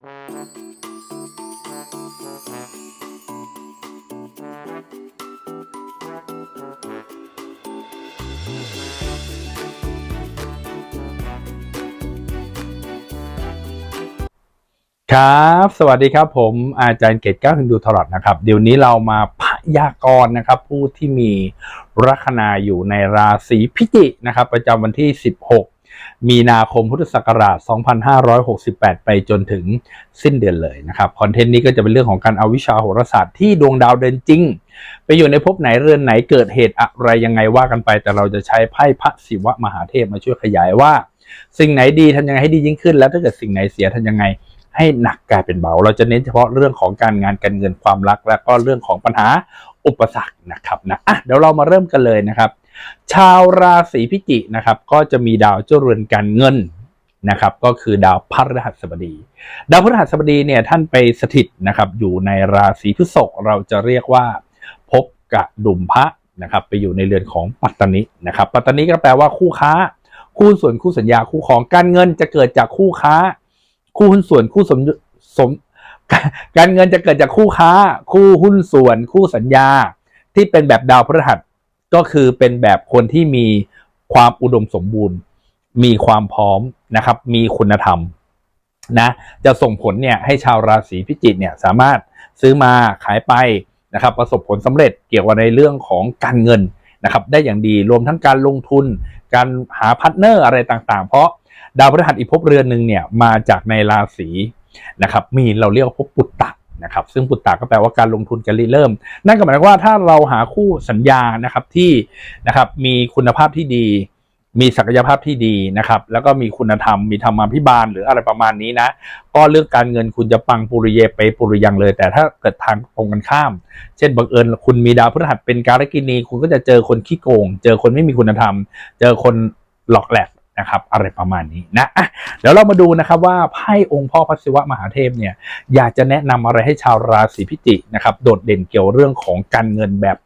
ครับ สวัสดีครับผมอาจารย์เกตก้าฮินดูทรอดนะครับ เดี๋ยวนี้เรามาพยากรณ์นะครับ ผู้ที่มีลัคนาอยู่ในราศีพิจิกนะครับ ประจำวันที่ 16 มีนาคมพุทธศักราช 2568 ไปจนถึงสิ้นเดือนเลยนะครับคอนเทนต์นี้ก็จะเป็นเรื่องของการเอาวิชาโหราศาสตร์ที่ดวงดาวเดินจริง ไปอยู่ในภพไหนเรือนไหนเกิดเหตุอะไรยังไงว่ากันไป แต่เราจะใช้ไพ่พระศิวะมหาเทพมาช่วยขยายว่า สิ่งไหนดีทำยังไงให้ดียิ่งขึ้น แล้วถ้าเกิดสิ่งไหนเสียทำยังไงให้หนักกลายเป็นเบา เราจะเน้นเฉพาะเรื่องของการงานการเงินความรัก และก็เรื่องของปัญหาอุปสรรคนะครับนะอะเดี๋ยวเรามาเริ่มกันเลยนะครับ ชาวราศีพิจิกนะครับ ก็จะมีดาวเจ้าเรือนการเงินนะครับ ก็คือดาวพฤหัสบดี ดาวพฤหัสบดีเนี่ยท่านไปสถิตนะครับ อยู่ในราศีพฤษภเราจะเรียกว่าพบกระดุมพระนะครับ ไปอยู่ในเรือนของปัตตนินะครับ ปัตตนิก็แปลว่าคู่ค้า คู่ส่วนคู่สัญญาคู่ของการเงินจะเกิดจากคู่ค้า คู่หุ้นส่วนคู่สมสมการเงินจะเกิดจากคู่ค้า คู่หุ้นส่วน คู่สัญญา ที่เป็นแบบดาวพฤหัส ก็คือเป็นแบบคนที่มีความอุดมสมบูรณ์ มีความพร้อมนะครับ มีคุณธรรมนะจะส่งผลเนี่ยให้ชาวราศีพิจิกเนี่ยสามารถซื้อมาขายไปนะครับ ประสบผลสำเร็จเกี่ยวกับในเรื่องของการเงินนะครับ ได้อย่างดีรวมทั้งการลงทุน การหาพาร์ทเนอร์อะไรต่างๆ เพราะดาวพฤหัสอีกภพเรือนหนึ่งเนี่ยมาจากในราศีนะครับ มีเราเรียกว่าภพปุตตะ นะครับซึ่งปุตตะก็แปลว่าการลงทุนการริเริ่ม นั่นก็หมายความว่าถ้าเราหาคู่สัญญานะครับที่นะครับมีคุณภาพที่ดี มีศักยภาพที่ดีนะครับแล้วก็มีคุณธรรมมีธรรมาภิบาลหรืออะไรประมาณนี้นะก็เรื่องการเงินคุณจะปังปุริเยไปปุริยังเลย แต่ถ้าเกิดทางตรงกันข้าม เช่นบังเอิญคุณมีดาวพฤหัสเป็นการกินีคุณก็จะเจอคนขี้โกง เจอคนไม่มีคุณธรรม เจอคนหลอกแหลก นะครับอะไรประมาณนี้นะเดี๋ยวเรามาดูนะครับว่าไพ่องค์พ่อพระศิวะมหาเทพเนี่ยอยากจะแนะนำอะไรให้ชาวราศีพิจิกนะครับโดดเด่นเกี่ยวเรื่องของการเงินแบบ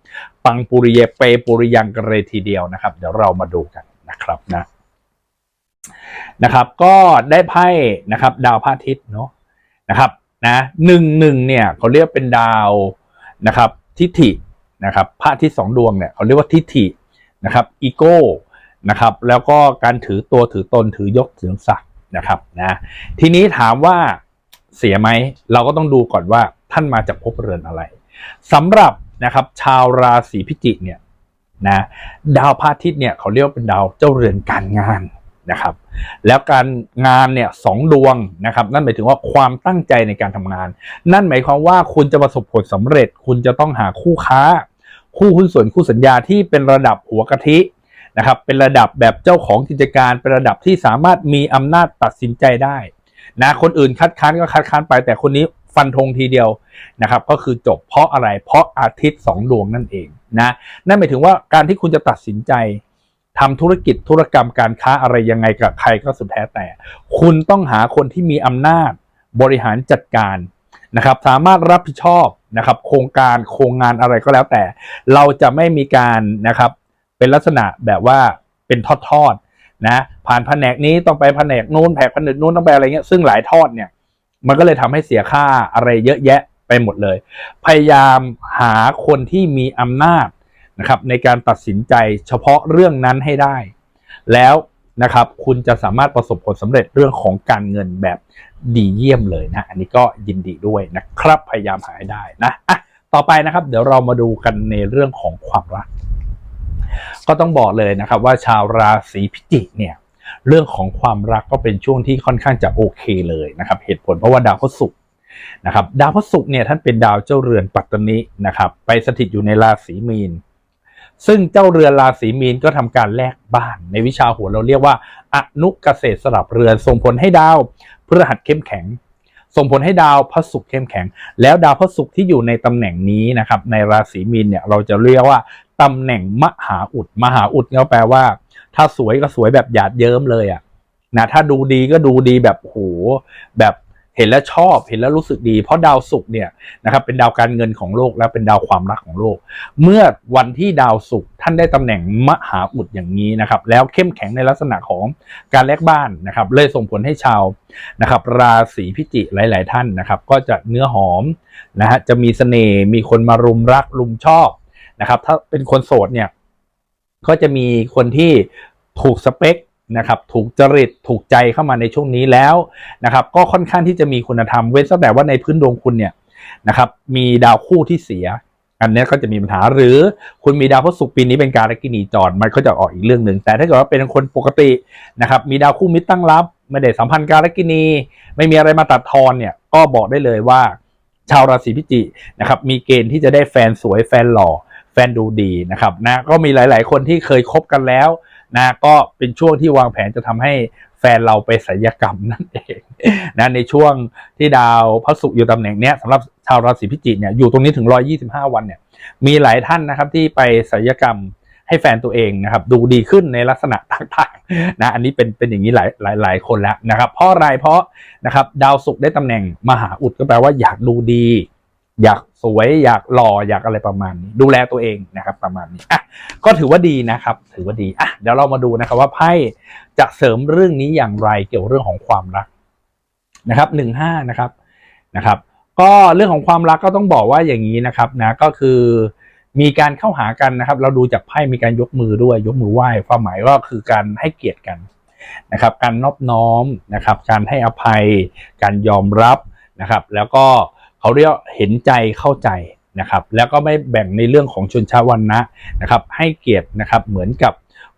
ปังปุริเยเปปุริยังกันเลยทีเดียวนะครับ เดี๋ยวเรามาดูกันนะครับนะนะครับก็ได้ไพ่นะครับ ดาวพระอาทิตย์เนาะนะครับนะหนึ่งหนึ่งเนี่ยเขาเรียกเป็นดาวนะครับทิฐินะครับพระอาทิตย์สองดวงเนี่ยเขาเรียกว่าทิฐินะครับอีโก้ นะครับ แล้วก็การถือตัวถือตนถือยกถือศักดิ์นะครับนะทีนี้ถามว่าเสียไหมเราก็ต้องดูก่อนว่าท่านมาจากภพเรือนอะไรสำหรับนะครับชาวราศีพิจิกเนี่ยนะดาวพระอาทิตย์เนี่ยเขาเรียกเป็นดาวเจ้าเรือนการงานนะครับ แล้วการงานเนี่ยสองดวงนะครับ นั่นหมายถึงว่าความตั้งใจในการทำงาน นั่นหมายความว่าคุณจะประสบผลสำเร็จ คุณจะต้องหาคู่ค้า คู่หุ้นส่วนคู่สัญญาที่เป็นระดับหัวกะทิ นะครับเป็นระดับแบบเจ้าของกิจการเป็นระดับที่สามารถมีอำนาจตัดสินใจได้นะคนอื่นคัดค้านก็คัดค้านไป แต่คนนี้ฟันธงทีเดียวนะครับก็คือจบเพราะอะไรเพราะอาทิตย์สองดวงนั่นเองนะนั่นหมายถึงว่าการที่คุณจะตัดสินใจทำธุรกิจธุรกรรมการค้าอะไรยังไงกับใครก็สุดแท้แต่ คุณต้องหาคนที่มีอำนาจบริหารจัดการนะครับสามารถรับผิดชอบนะครับโครงการโครงงานอะไรก็แล้วแต่ เราจะไม่มีการนะครับ เป็นลักษณะแบบว่าเป็นทอดๆนะผ่านแผนกนี้ต้องไปแผนกนู้นแผนกแผนกนู้นต้องไปอะไรเงี้ยซึ่งหลายทอดเนี่ยมันก็เลยทำให้เสียค่าอะไรเยอะแยะไปหมดเลย พยายามหาคนที่มีอำนาจนะครับในการตัดสินใจเฉพาะเรื่องนั้นให้ได้ แล้วนะครับคุณจะสามารถประสบผลสำเร็จเรื่องของการเงินแบบดีเยี่ยมเลยนะ อันนี้ก็ยินดีด้วยนะครับ พยายามหาให้ได้นะอะต่อไปนะครับ เดี๋ยวเรามาดูกันในเรื่องของความรัก ก็ต้องบอกเลยนะครับว่าชาวราศีพิจิกเนี่ยเรื่องของความรักก็เป็นช่วงที่ค่อนข้างจะโอเคเลยนะครับ เหตุผลเพราะว่าดาวพฤหัสนะครับดาวพฤหัสเนี่ยท่านเป็นดาวเจ้าเรือนปัตตนินะครับ ไปสถิตอยู่ในราศีมีน ซึ่งเจ้าเรือนราศีมีนก็ทำการแลกบ้าน ในวิชาหัวเราเรียกว่าอนุเกษตรสลับเรือนส่งผลให้ดาวพฤหัสเข้มแข็ง ส่งผลให้ดาวพระศุกร์เข้มแข็ง แล้วดาวพระศุกร์ที่อยู่ในตำแหน่งนี้นะครับในราศีมีนเนี่ยเราจะเรียกว่า ตำแหน่งมหาอุด มหาอุดก็แปลว่า ถ้าสวยก็สวยแบบหยาดเยิ้มเลยอะนะถ้าดูดีก็ดูดีแบบโหแบบเห็นแล้วชอบเห็นแล้วรู้สึกดี เพราะดาวศุกร์เนี่ยนะครับเป็นดาวการเงินของโลกและเป็นดาวความรักของโลก เมื่อวันที่ดาวศุกร์ท่านได้ตำแหน่งมหาอุดอย่างนี้นะครับ แล้วเข้มแข็งในลักษณะของการแลกบ้านนะครับ เลยส่งผลให้ชาวนะครับ ราศีพิจิหลาย ๆ ท่านนะครับ ก็จะเนื้อหอมนะฮะจะมีเสน่ห์มีคนมารุมรักรุมชอบ นะครับ ถ้าเป็นคนโสดเนี่ย ก็จะมีคนที่ถูกสเปคนะครับ ถูกจริต ถูกใจเข้ามาในช่วงนี้แล้วนะครับ ก็ค่อนข้างที่จะมีคุณธรรม เว้นแต่ว่าในพื้นดวงคุณเนี่ยนะครับ มีดาวคู่ที่เสีย อันนี้ก็จะมีปัญหา หรือคุณมีดาวพฤหัสปีนี้เป็นการกินีจรมันก็จะออกอีกเรื่องหนึ่ง แต่ถ้าเกิดว่าเป็นคนปกตินะครับ มีดาวคู่มิตรตั้งรับไม่ได้สัมพันธ์การกินี ไม่มีอะไรมาตัดทอนเนี่ย ก็บอกได้เลยว่าชาวราศีพิจินะครับ มีเกณฑ์ที่จะได้แฟนสวยแฟนหล่อ แฟนดูดีนะครับนะก็มีหลาย ๆ คนที่เคยคบกันแล้วนะก็เป็นช่วงที่วางแผนจะทำให้แฟนเราไปศัลยกรรมนั่นเองนะในช่วงที่ดาวพระศุกร์อยู่ตำแหน่งเนี้ยสำหรับชาวราศีพิจิกเนี่ยอยู่ตรงนี้ถึง 125 วันเนี่ยมีหลายท่านนะครับที่ไปศัลยกรรมให้แฟนตัวเองนะครับดูดีขึ้นในลักษณะต่างๆนะอันนี้เป็นเป็นอย่างนี้หลายหลายหลายคนแล้วนะครับเพราะอะไรเพราะนะครับดาวศุกร์ได้ตำแหน่งมหาอุดก็แปลว่าอยากดูดี อยากสวยอยากหล่ออยากอะไรประมาณนี้ดูแลตัวเองนะครับประมาณนี้อะก็ถือว่าดีนะครับ ถือว่าดีอะเดี๋ยวเรามาดูนะครับว่าไพ่จะเสริมเรื่องนี้อย่างไรเกี่ยวเรื่องของความรักนะครับหนึ่งห้านะครับนะครับ ก็เรื่องของความรักก็ต้องบอกว่าอย่างนี้นะครับนะก็คือมีการเข้าหากันนะครับ เราดูจากไพ่มีการยกมือด้วยยกมือไหว้ความหมายว่าคือการให้เกียรติกันนะครับ การนอบน้อมนะครับ การให้อภัย การยอมรับนะครับ แล้วก็ เขาเรียกเห็นใจเข้าใจนะครับ แล้วก็ไม่แบ่งในเรื่องของชนชาวันนะนะครับ ให้เกียรตินะครับเหมือนกับ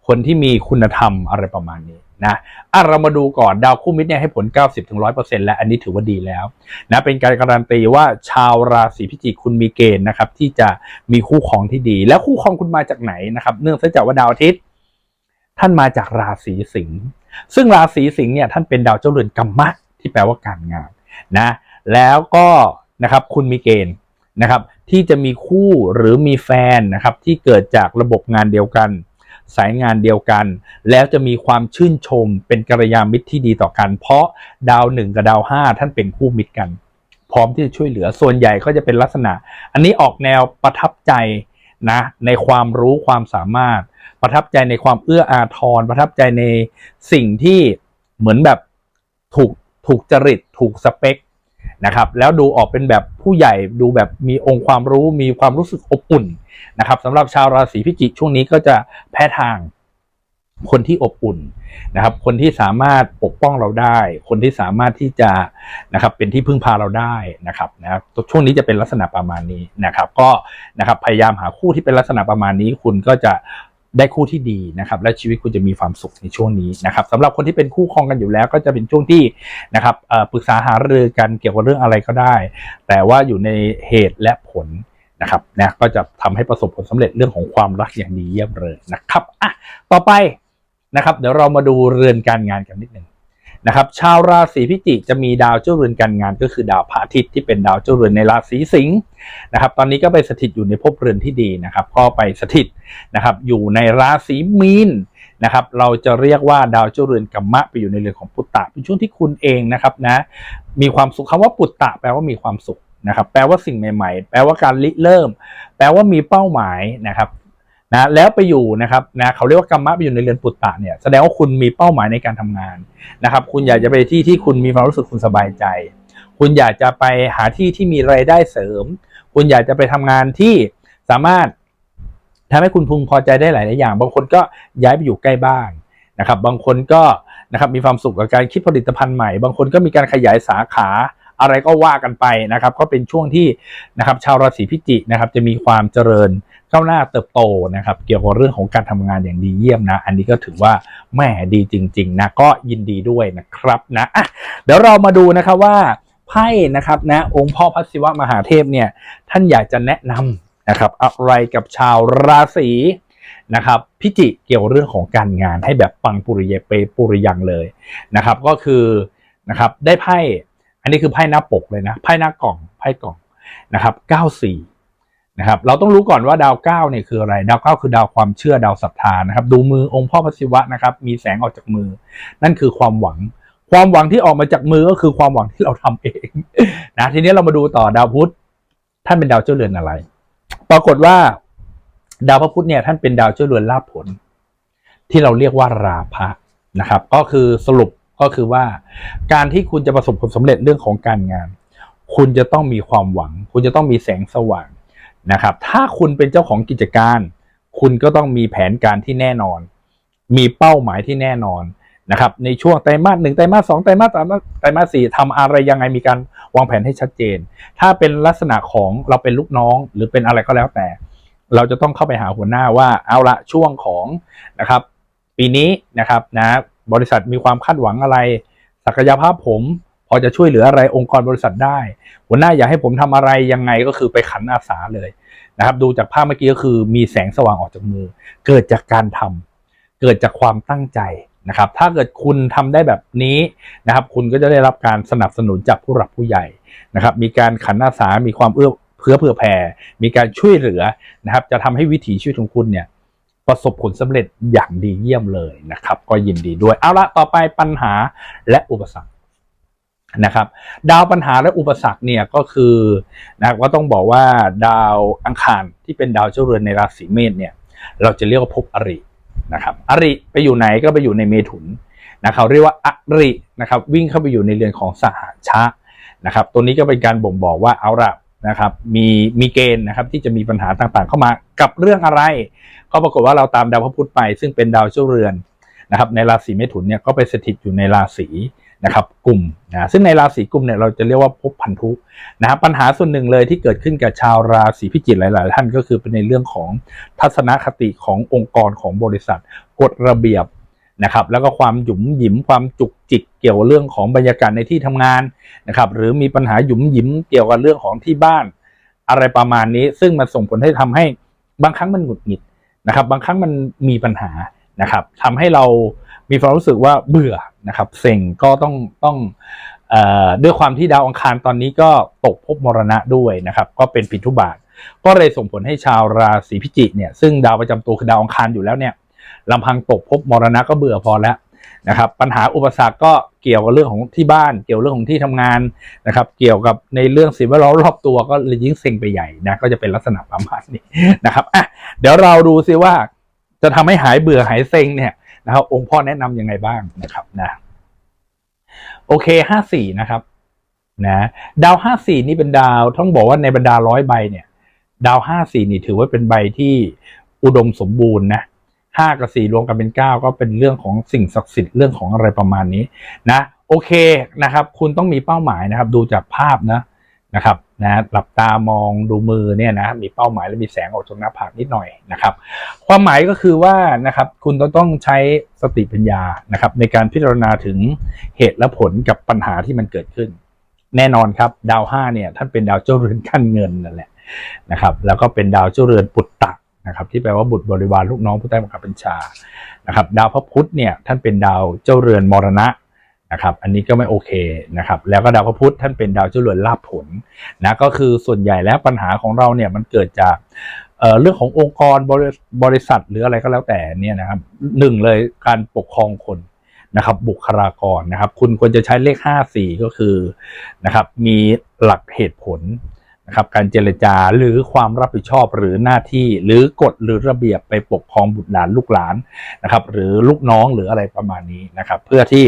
คนที่มีคุณธรรมอะไรประมาณนี้นะอะเรามาดูก่อนดาวคู่มิตรเนี่ยให้ผล 90-100%และอันนี้ถือว่าดีแล้วนะเป็นการการันตีว่าชาวราศีพิจิกคุณมีเกณฑ์นะครับ ที่จะมีคู่ครองที่ดี แล้วคู่ครองคุณมาจากไหนนะครับ เนื่องจากว่าดาวอาทิตย์ ท่านมาจากราศีสิงห์ซึ่งราศีสิงห์เนี่ยท่านเป็นดาวเจ้าเรือนกรรมะที่แปลว่าการงานนะ แล้วก็ นะครับคุณมีเกณฑ์นะครับที่จะมีคู่หรือมีแฟนนะครับที่เกิดจากระบบงานเดียวกัน สายงานเดียวกัน แล้วจะมีความชื่นชมเป็นกัลยาณมิตรที่ดีต่อกัน เพราะดาวหนึ่งกับดาวห้าท่านเป็นคู่มิตรกัน พร้อมที่จะช่วยเหลือส่วนใหญ่ก็จะเป็นลักษณะ อันนี้ออกแนวประทับใจนะในความรู้ความสามารถ ประทับใจในความเอื้ออาทร ประทับใจในสิ่งที่เหมือนแบบถูกถูกจริตถูกสเปค นะครับแล้วดูออกเป็นแบบผู้ใหญ่ดูแบบมีองค์ความรู้มีความรู้สึกอบอุ่นนะครับสำหรับชาวราศีพิจิกช่วงนี้ก็จะแพ้ทางคนที่อบอุ่นนะครับ คนที่สามารถปกป้องเราได้ คนที่สามารถที่จะนะครับเป็นที่พึ่งพาเราได้นะครับนะครับช่วงนี้จะเป็นลักษณะประมาณนี้นะครับ ก็นะครับพยายามหาคู่ที่เป็นลักษณะประมาณนี้ คุณก็จะ ได้คู่ที่ดีนะครับ และชีวิตคุณจะมีความสุขในช่วงนี้นะครับสำหรับคนที่เป็นคู่ครองกันอยู่แล้วก็จะเป็นช่วงที่นะครับปรึกษาหารือกันเกี่ยวกับเรื่องอะไรก็ได้ แต่ว่าอยู่ในเหตุและผลนะครับนะก็จะทำให้ประสบผลสำเร็จเรื่องของความรักอย่างดีเยี่ยมเลยนะครับอะต่อไปนะครับ เดี๋ยวเรามาดูเรือนการงานกันนิดหนึ่ง นะครับชาวราศีพิจิกจะมีดาวเจ้าเรือนการงานก็คือดาวพระอาทิตย์ที่เป็นดาวเจ้าเรือนในราศีสิงห์นะครับ ตอนนี้ก็ไปสถิตอยู่ในภพเรือนที่ดีนะครับ ก็ไปสถิตนะครับอยู่ในราศีมีนนะครับ เราจะเรียกว่าดาวเจ้าเรือนกัมมะไปอยู่ในเรือนของปุตตะเป็นช่วงที่คุณเองนะครับนะมีความสุขคำว่าปุตตะแปลว่ามีความสุขนะครับ แปลว่าสิ่งใหม่ ๆ แปลว่าการริเริ่ม แปลว่ามีเป้าหมายนะครับ นะแล้วไปอยู่นะครับนะเขาเรียกว่ากรรมะไปอยู่ในเรือนปุตตะเนี่ยแสดงว่าคุณมีเป้าหมายในการทำงานนะครับ คุณอยากจะไปที่ที่คุณมีความรู้สึกคุณสบายใจ คุณอยากจะไปหาที่ที่มีรายได้เสริม คุณอยากจะไปทำงานที่สามารถทำให้คุณพึงพอใจได้หลายๆอย่าง บางคนก็ย้ายไปอยู่ใกล้บ้านนะครับ บางคนก็นะครับมีความสุขกับการคิดผลิตภัณฑ์ใหม่ บางคนก็มีการขยายสาขาอะไรก็ว่ากันไปนะครับ ก็เป็นช่วงที่นะครับชาวราศีพิจิกนะครับจะมีความเจริญ ก้าวหน้าเติบโตนะครับ เกี่ยวกับเรื่องของการทำงานอย่างดีเยี่ยมนะ อันนี้ก็ถือว่าแหม่ดีจริง ๆ นะ ก็ยินดีด้วยนะครับนะะเดี๋ยวเรามาดูนะครับว่าไพ่นะครับนะองค์พ่อพระศิวะมหาเทพเนี่ยท่านอยากจะแนะนำนะครับอะไรกับชาวราศีนะครับพิจิเกี่ยวเรื่องของการงานให้แบบปังปุริเยเปปุริยังเลยนะครับก็คือนะครับได้ไพ่อันนี้คือไพ่หน้าปกเลยนะไพ่หน้ากล่องไพ่กล่องนะครับเก้าสี นะครับเราต้องรู้ก่อนว่าดาวเก้าเนี่ยคืออะไร ดาวเก้าคือดาวความเชื่อดาวศรัทธานะครับ ดูมือองค์พ่อพระศิวะนะครับ มีแสงออกจากมือ นั่นคือความหวัง ความหวังที่ออกมาจากมือก็คือความหวังที่เราทำเองนะทีนี้เรามาดูต่อดาวพุธท่านเป็นดาวเจ้าเรือนอะไร ปรากฏว่า ดาวพระพุธเนี่ยท่านเป็นดาวเจ้าเรือนลาภผล ที่เราเรียกว่าราภะนะครับ ก็คือสรุปก็คือว่า การที่คุณจะประสบผลสำเร็จเรื่องของการงาน คุณจะต้องมีความหวัง คุณจะต้องมีแสงสว่าง นะครับ ถ้าคุณเป็นเจ้าของกิจการ คุณก็ต้องมีแผนการที่แน่นอน มีเป้าหมายที่แน่นอนนะครับ ในช่วงไตรมาสหนึ่งไตรมาสสองไตรมาสสามไตรมาสสี่ทำอะไรยังไงมีการวางแผนให้ชัดเจน ถ้าเป็นลักษณะของเราเป็นลูกน้องหรือเป็นอะไรก็แล้วแต่ เราจะต้องเข้าไปหาหัวหน้าว่าเอาละช่วงของนะครับ ปีนี้นะครับนะบริษัทมีความคาดหวังอะไร ศักยภาพผม พอจะช่วยเหลืออะไรองค์กรบริษัทได้ หัวหน้าอยากให้ผมทำอะไรยังไงก็คือไปขันอาสาเลยนะครับดูจากภาพเมื่อกี้ก็คือมีแสงสว่างออกจากมือ เกิดจากการทำเกิดจากความตั้งใจนะครับ ถ้าเกิดคุณทำได้แบบนี้นะครับ คุณก็จะได้รับการสนับสนุนจากผู้หลักผู้ใหญ่นะครับ มีการขันอาสา มีความเอื้อเพื่อเผื่อแผ่ มีการช่วยเหลือนะครับ จะทำให้วิถีชีวิตของคุณเนี่ยประสบผลสำเร็จอย่างดีเยี่ยมเลยนะครับ ก็ยินดีด้วย เอาละต่อไปปัญหาและอุปสรรค นะครับ ดาวปัญหาและอุปสรรคเนี่ยก็คือนะก็ต้องบอกว่าดาวอังคารที่เป็นดาวเจ้าเรือนในราศีเมษเนี่ย เราจะเรียกว่าภพอรินะครับอริไปอยู่ไหนก็ไปอยู่ในเมถุนนะครับเรียกว่าอรินะครับ วิ่งเข้าไปอยู่ในเรือนของสหชะนะครับ ตัวนี้ก็เป็นการบ่งบอกว่าเอาละนะครับมีมีเกณฑ์นะครับที่จะมีปัญหาต่างๆ เข้ามากับเรื่องอะไร ก็ปรากฏว่าเราตามดาวพระพุธไป ซึ่งเป็นดาวเจ้าเรือนนะครับในราศีเมถุนเนี่ยก็ไปสถิตอยู่ในราศี นะครับกลุ่มนะซึ่งในราศีกลุ่มเนี่ยเราจะเรียกว่าภพพันธุนะครับปัญหาส่วนหนึ่งเลยที่เกิดขึ้นกับชาวราศีพิจิกหลาย ๆ ท่านก็คือเป็นในเรื่องของทัศนคติขององค์กรของบริษัทกฎระเบียบนะครับแล้วก็ความหยุมหยิมความจุกจิกเกี่ยวกับเรื่องของบรรยากาศในที่ทำงานนะครับหรือมีปัญหาหยุมหยิมเกี่ยวกับเรื่องของที่บ้าน อะไรประมาณนี้ ซึ่งมันส่งผลให้ทำให้บางครั้งมันหงุดหงิดนะครับบางครั้งมันมีปัญหานะครับทำให้เรา มีความรู้สึกว่าเบื่อนะครับเซ็งก็ต้องต้องอด้วยความที่ดาวอังคารตอนนี้ก็ตกภพมรณะด้วยนะครับ ก็เป็นปิทุบาท ก็เลยส่งผลให้ชาวราศีพิจิกเนี่ยซึ่งดาวประจำตัวคือดาวอังคารอยู่แล้วเนี่ยลำพังตกภพมรณะก็เบื่อพอแล้วนะครับ ปัญหาอุปสรรคก็เกี่ยวกับเรื่องของที่บ้าน เกี่ยวเรื่องของที่ทำงานนะครับ เกี่ยวกับในเรื่องสิ่งแวดล้อมรอบตัวก็เลยยิ่งเซ็งไปใหญ่นะก็จะเป็นลักษณะประมาณนี้นะครับอะเดี๋ยวเราดูซิว่าจะทำให้หายเบื่อหายเซ็งเนี่ย นะครับองค์พ่อแนะนํำยังไงบ้างนะครับนะโอเคห้าสี่นะครับนะดาวห้าสี่นี่เป็นดาวต้องบอกว่าในบรรดาร้อยใบเนี่ย ดาวห้าสี่นี่ถือว่าเป็นใบที่อุดมสมบูรณ์นะห้ากับสี่รวมกันเป็นเก้าก็เป็นเรื่องของสิ่งศักดิ์สิทธิ์เรื่องของอะไรประมาณนี้นะ โอเคนะครับ คุณต้องมีเป้าหมายนะครับ ดูจากภาพนะ นะครับนะหลับตามองดูมือเนี่ยนะมีเป้าหมายและมีแสงออกจากหน้าผากนิดหน่อยนะครับ ความหมายก็คือว่านะครับคุณต้องใช้สติปัญญานะครับ ในการพิจารณาถึงเหตุและผลกับปัญหาที่มันเกิดขึ้น แน่นอนครับ ดาวห้าเนี่ยท่านเป็นดาวเจ้าเรือนขั้นเงินนั่นแหละนะครับ แล้วก็เป็นดาวเจ้าเรือนปุตตะนะครับที่แปลว่าบุตรบริวารลูกน้องผู้ใต้บังคับบัญชานะครับ ดาวพระพุธเนี่ยท่านเป็นดาวเจ้าเรือนมรณะ นะครับอันนี้ก็ไม่โอเคนะครับแล้วก็ดาวพระพุธท่านเป็นดาวเจ้าเรือนลาภผลนะก็คือส่วนใหญ่แล้วปัญหาของเราเนี่ยมันเกิดจากเเรื่องขององค์กรบริษัทหรืออะไรก็แล้วแต่เนี่ยนะครับหนึ่งเลยการปกครองคนนะครับบุคลากรนะครับ คุณควรจะใช้เลข 5 4 ก็คือนะครับมีหลักเหตุผล นะครับการเจรจาหรือความรับผิดชอบหรือหน้าที่ หรือกฎหรือระเบียบไปปกครองบุตรหลานลูกหลานนะครับ หรือลูกน้องหรืออะไรประมาณนี้นะครับ เพื่อที่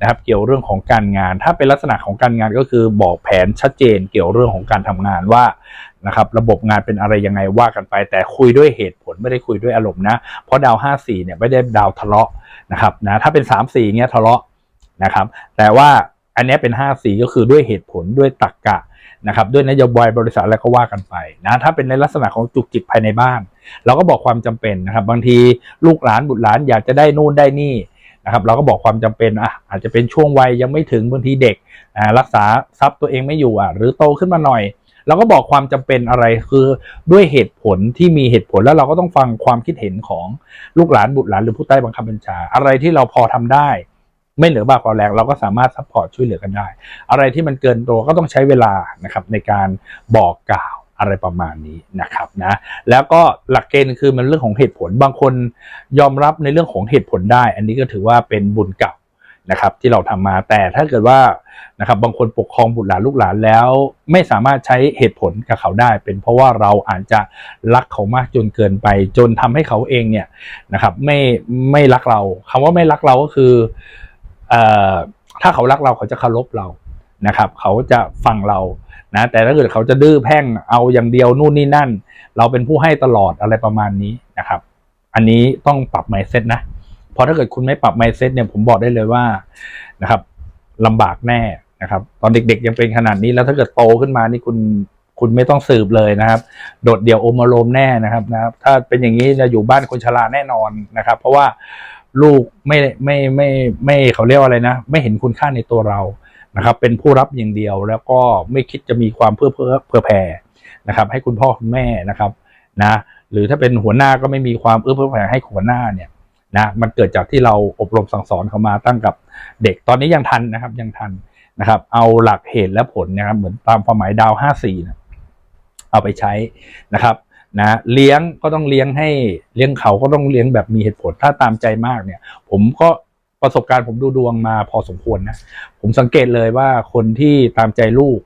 นะครับเกี่ยวเรื่องของการงาน ถ้าเป็นลักษณะของการงานก็คือบอกแผนชัดเจนเกี่ยวเรื่องของการทำงานว่านะครับระบบงานเป็นอะไรยังไงว่ากันไป แต่คุยด้วยเหตุผลไม่ได้คุยด้วยอารมณ์นะเพราะดาว5 4เนี่ยไม่ได้ดาวทะเลาะนะครับนะถ้าเป็น 3 4เงี้ยทะเลาะนะครับ แต่ว่าอันนี้เป็น 5 4 ก็คือด้วยเหตุผลด้วยตรรกกะ นะครับด้วยนโยบายบริษัทอะไรก็ว่ากันไปนะถ้าเป็นในลักษณะของจุกจิกภายในบ้าน เราก็บอกความจำเป็นนะครับ บางทีลูกหลานบุตรหลานอยากจะได้นู่นได้นี่นะครับเราก็บอกความจำเป็นอะอาจจะเป็นช่วงวัยยังไม่ถึงบางทีเด็กรักษาทรัพย์ตัวเองไม่อยู่อะหรือโตขึ้นมาหน่อยเราก็บอกความจำเป็นอะไรคือด้วยเหตุผลที่มีเหตุผลแล้วเราก็ต้องฟังความคิดเห็นของลูกหลานบุตรหลานหรือผู้ใต้บังคับบัญชา อะไรที่เราพอทำได้ ไม่เหลือบากกว่าแรงเราก็สามารถซัพพอร์ตช่วยเหลือกันได้ อะไรที่มันเกินตัวก็ต้องใช้เวลานะครับในการบอกกล่าวอะไรประมาณนี้นะครับนะแล้วก็หลักเกณฑ์คือมันเรื่องของเหตุผลบางคนยอมรับในเรื่องของเหตุผลได้ อันนี้ก็ถือว่าเป็นบุญเก่านะครับที่เราทำมาแต่ถ้าเกิดว่านะครับบางคนปกครองบุตรหลานลูกหลานแล้วไม่สามารถใช้เหตุผลกับเขาได้ เป็นเพราะว่าเราอาจจะรักเขามากจนเกินไป จนทำให้เขาเองเนี่ยนะครับไม่ไม่รักเราคำว่าไม่รักเราก็คือ ถ้าเขารักเราเขาจะเคารพเรานะครับ เขาจะฟังเรานะแต่ถ้าเกิดเขาจะดื้อแพ่งเอาอย่างเดียวนู่นนี่นั่น เราเป็นผู้ให้ตลอดอะไรประมาณนี้นะครับ อันนี้ต้องปรับ mindset นะเพราะถ้าเกิดคุณไม่ปรับ mindset เนี่ยผมบอกได้เลยว่านะครับลำบากแน่นะครับ ตอนเด็กๆยังเป็นขนาดนี้แล้วถ้าเกิดโตขึ้นมานี่คุณคุณไม่ต้องสืบเลยนะครับ โดดเดี่ยวโอมารมแน่นะครับนะครับ ถ้าเป็นอย่างนี้จะอยู่บ้านคนชราแน่นอนนะครับ เพราะว่า ลูกไม่ไม่ไม่ไม่เขาเรียกว่าอะไรนะ ไม่เห็นคุณค่าในตัวเรานะครับ เป็นผู้รับอย่างเดียวแล้วก็ไม่คิดจะมีความเพื่อเพื่อเพื่อแผ่นะครับ ให้คุณพ่อคุณแม่นะครับนะ หรือถ้าเป็นหัวหน้าก็ไม่มีความเอื้อเฟื้อแผ่ให้หัวหน้าเนี่ยนะมันเกิดจากที่เราอบรมสั่งสอนเขามาตั้งกับเด็กตอนนี้ยังทันนะครับ ยังทันนะครับ เอาหลักเหตุและผลนะครับ เหมือนตามความหมายดาวห้าสี่นะเอาไปใช้นะครับ นะเลี้ยงก็ต้องเลี้ยงให้เลี้ยงเขาก็ต้องเลี้ยงแบบมีเหตุผลถ้าตามใจมากเนี่ย ผมก็ประสบการณ์ผมดูดวงมาพอสมควรนะผมสังเกตเลยว่าคนที่ตามใจลูก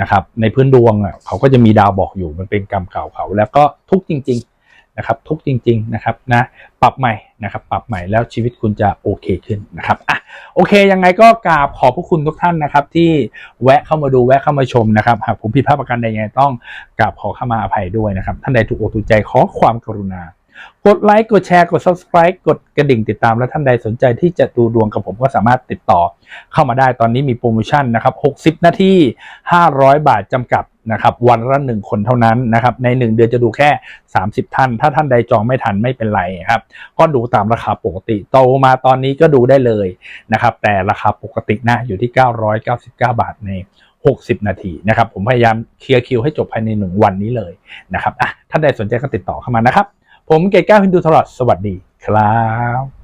นะครับ ในพื้นดวงอะเขาก็จะมีดาวบอกอยู่มันเป็นกรรมเก่าเขา แล้วก็ทุกจริง ๆ นะครับทุกจริง ๆนะครับนะปรับใหม่นะครับปรับใหม่แล้วชีวิตคุณจะโอเคขึ้นนะครับอะโอเคยังไงก็กราบขอบพระคุณทุกท่านนะครับที่แวะเข้ามาดูแวะเข้ามาชมนะครับหากผมผิดพลาดประการใดยังไงต้องกราบขอเข้ามาอภัยด้วยนะครับท่านใดถูกอกถูกใจขอความกรุณากดไลค์กดแชร์กด subscribe กดกระดิ่งติดตามและท่านใดสนใจที่จะดูดวงกับผมก็สามารถติดต่อเข้ามาได้ตอนนี้มีโปรโมชั่นนะครับ 60 นาที 500 บาทจำกัด นะครับวันละหนึ่งคนเท่านั้นนะครับใน 1 เดือนจะดูแค่ 30 ท่าน ถ้าท่านใดจองไม่ทันไม่เป็นไรครับก็ดูตามราคาปกติโตมาตอนนี้ก็ดูได้เลยนะครับแต่ราคาปกตินะอยู่ที่ 999 บาทใน 60 นาทีนะครับผมพยายามเคลียร์คิวให้จบภายใน 1 วันนี้เลยนะครับอะท่านใดสนใจก็ติดต่อเข้ามานะครับ ผมเกตแก้วฮินดูตลอดสวัสดีครับ